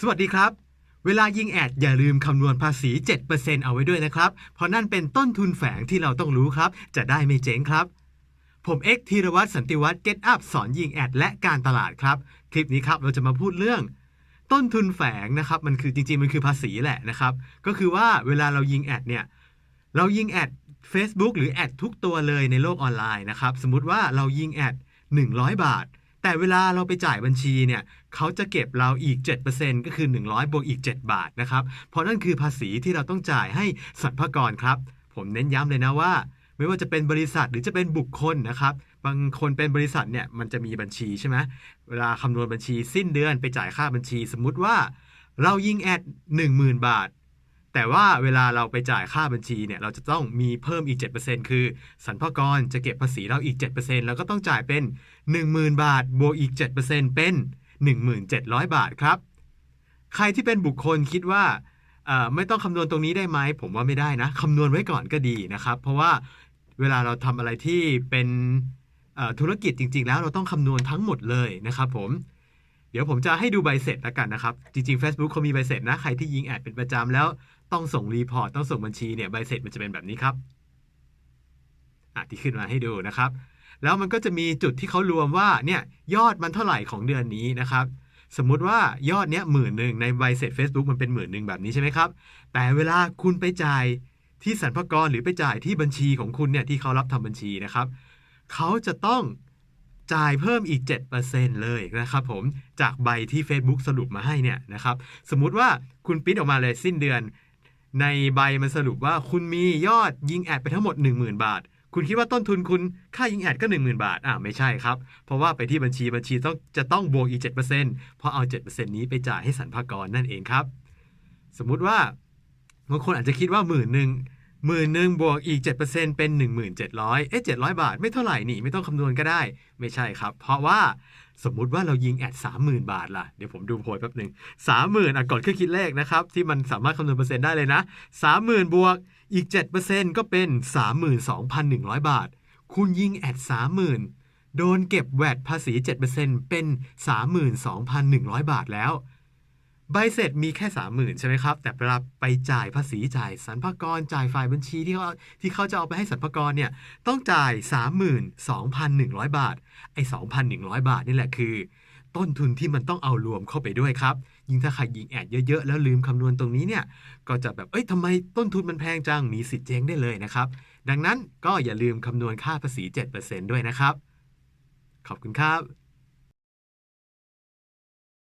สวัสดีครับ เวลายิงแอดอย่าลืมคำนวณภาษี 7%เอาไว้ด้วยนะครับ เพราะนั่นเป็นต้นทุนแฝงที่เราต้องรู้ครับ จะได้ไม่เจ๊งครับ ผมเอ็กธีรวัตรสันติวัฒน์ Get Up สอนยิงแอดและการตลาดครับ คลิปนี้ครับเราจะมาพูดเรื่อง ต้นทุนแฝงนะครับ มันคือจริงๆ มันคือภาษีแหละนะครับ ก็คือว่าเวลาเรายิงแอดเนี่ย เรายิงแอด Facebook หรือแอดทุกตัวเลยในโลกออนไลน์นะครับ สมมติว่าเรายิงแอด100 บาท แต่เวลาเราไปจ่ายบัญชีเนี่ยเขาจะเก็บเราอีก 7%ก็คือ 100 บวกอีก 7 บาทนะครับ เพราะนั่นคือภาษีที่เราต้องจ่ายให้สรรพากรครับ ผมเน้นย้ำเลยนะว่า ไม่ว่าจะเป็นบริษัทหรือจะเป็นบุคคลนะครับ บางคนเป็นบริษัทเนี่ยมันจะมีบัญชีใช่ไหมเวลาคำนวณบัญชีสิ้นเดือนไปจ่ายค่าบัญชี สมมุติว่า เรายิงแอด10,000 บาท แต่ว่าเวลาเราไปจ่ายค่าบัญชีเนี่ยเราจะต้องมีเพิ่มอีก 7%คือสรรพากรจะเก็บภาษีเราอีก 7%แล้วก็ต้องจ่ายเป็น 10,000 บาทบวกอีก 7%เป็น 1,700 บาทครับ ใครที่เป็นบุคคลคิดว่าไม่ต้องคำนวณตรงนี้ได้ไหม ผมว่าไม่ได้นะคำนวณไว้ก่อนก็ดีนะครับ เพราะว่าเวลาเราทำอะไรที่เป็นธุรกิจจริง ๆ แล้วเราต้องคำนวณทั้งหมดเลยนะครับผมเดี๋ยวผมจะให้ดูใบเสร็จแล้วกันนะครับ จริงๆ Facebook เขามีใบเสร็จนะ ใครที่ยิงแอดเป็นประจำแล้ว ต้องส่งรีพอร์ตต้องส่งบัญชีเนี่ยใบเสร็จมันจะเป็นแบบนี้ครับอะที่ขึ้นมาให้ดูนะครับ แล้วมันก็จะมีจุดที่เขารวมว่าเนี่ยยอดมันเท่าไหร่ของเดือนนี้นะครับ สมมุติว่ายอดเนี้ยหมื่นหนึ่งในใบเสร็จ Facebook มันเป็นหมื่นหนึ่งแบบนี้ใช่ไหมครับ แต่เวลาคุณไปจ่ายที่สรรพากรหรือไปจ่ายที่บัญชีของคุณเนี่ยที่เขารับทำบัญชีนะครับเขาจะต้องจ่ายเพิ่มอีก 7%เลยนะครับผมจากใบที่ Facebook สรุปมาให้เนี่ยนะครับ สมมุติว่าคุณปิ้นออกมาเลยสิ้นเดือน ในใบมันสรุปว่าคุณมียอดยิงแอดไปทั้งหมด 10,000 บาท คุณคิดว่าต้นทุนคุณค่ายิงแอดก็ 10,000 บาทอ่าไม่ใช่ครับ เพราะว่าไปที่บัญชีบัญชีต้องจะต้องบวกอีก 7%เพราะเอา 7%นี้ไปจ่ายให้สรรพากรนั่นเองครับ สมมุติว่าบางคนอาจจะคิดว่าหมื่นหนึ่ง หมื่นหนึ่งบวกอีก 7%เป็น 1,700 เอ๊ะ700 บาท ไม่เท่าไหร่นี่ ไม่ต้องคำนวณก็ได้ ไม่ใช่ครับ เพราะว่าสมมุติว่าเรายิงแอด30,000 บาทล่ะ เดี๋ยวผมดูโพยแป๊บหนึ่ง30,000อะกดเครื่องคิดเลขนะครับ ที่มันสามารถคำนวณเปอร์เซ็นต์ได้เลยนะ 30,000 บวกอีก 7%ก็เป็น 32,100 บาท คุณยิงแอด30,000 โดนเก็บแวดภาษี 7%เป็น 32,100 บาทแล้ว ใบเสร็จมีแค่30,000ใช่ไหมครับ แต่เวลาไปจ่ายภาษีจ่ายสรรพากรจ่ายฝ่ายบัญชีที่เขาที่เขาจะเอาไปให้สรรพากรเนี่ยต้องจ่าย 32,100 บาท ไอ้ 2,100 บาทนี่แหละคือ ต้นทุนที่มันต้องเอารวมเข้าไปด้วยครับ ยิ่งถ้าใครยิงแอดเยอะๆ แล้วลืมคำนวณตรงนี้เนี่ย ก็จะแบบเอ้ยทำไมต้นทุนมันแพงจังมีสิทธิ์เจ๊งได้เลยนะครับ ดังนั้นก็อย่าลืมคำนวณค่าภาษี 7%ด้วยนะครับ ขอบคุณครับ